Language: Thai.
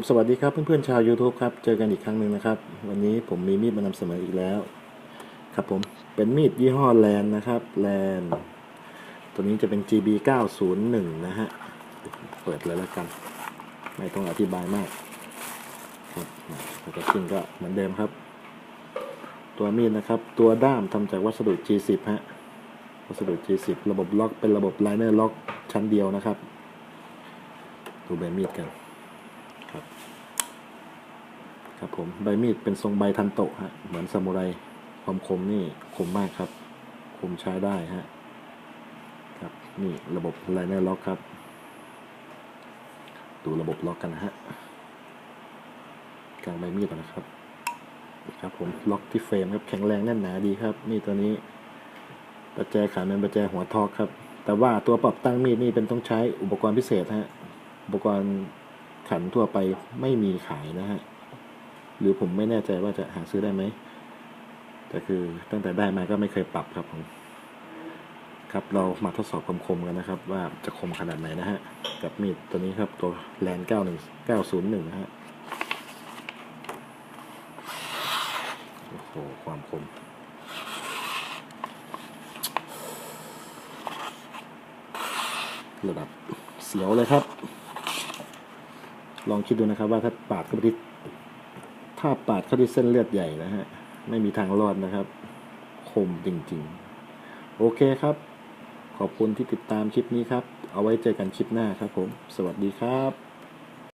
ผมสวัสดีครับเพื่อนๆชาว YouTube ครับ เจอกันอีกครั้งหนึ่งนะครับ วันนี้ผมมีมีดมานำเสนออีกแล้ว ครับผมเป็นมีดยี่ห้อแลนนะครับแลนตัวนี้จะเป็น GB 901นะฮะ เปิดเลยแล้วกัน ไม่ต้องอธิบายมากครับแล้วก็ชิ้นก็เหมือนเดิมครับ ตัวมีดนะครับ ตัวด้ามทำจากวัสดุ G10 ฮะวัสดุ G10 ระบบล็อกเป็นระบบไลเนอร์ล็อกชั้นเดียวนะครับดูใบมีดกัน ครับ ครับผมใบมีดเป็นทรงใบทันโตฮะเหมือนซามูไรความคมนี่คมมากครับ คมใช้ได้ฮะครับนี่ระบบไลเนอร์ล็อกครับ ดูระบบล็อกกันนะฮะกลางใบมีดก่อนนะครับครับผมล็อกที่เฟรมครับแข็งแรงแน่นหนาดีครับ นี่ตัวนี้ประแจขาเป็นประแจหัวทอกครับ แต่ว่าตัวปรับตั้งมีดนี่เป็นต้องใช้อุปกรณ์พิเศษฮะอุปกรณ์ ขันทั่วไปไม่มีขายนะฮะ หรือผมไม่แน่ใจว่าจะหาซื้อได้ไหม แต่คือตั้งแต่ได้มาก็ไม่เคยปรับครับผมครับเรามาทดสอบความคมกันนะครับ ว่าจะคมขนาดไหนนะฮะ กับมีดตัวนี้ครับตัวแลน91 901นะฮะโอ้โหความคมระดับเสียวเลยครับ ลองคิดดูนะครับว่าถ้าปาดเข้าไปที่ถ้าปาดเข้าที่เส้นเลือดใหญ่นะฮะ ไม่มีทางรอดนะครับ คมจริงๆ โอเคครับ ขอบคุณที่ติดตามคลิปนี้ครับ เอาไว้เจอกันคลิปหน้าครับผม สวัสดีครับ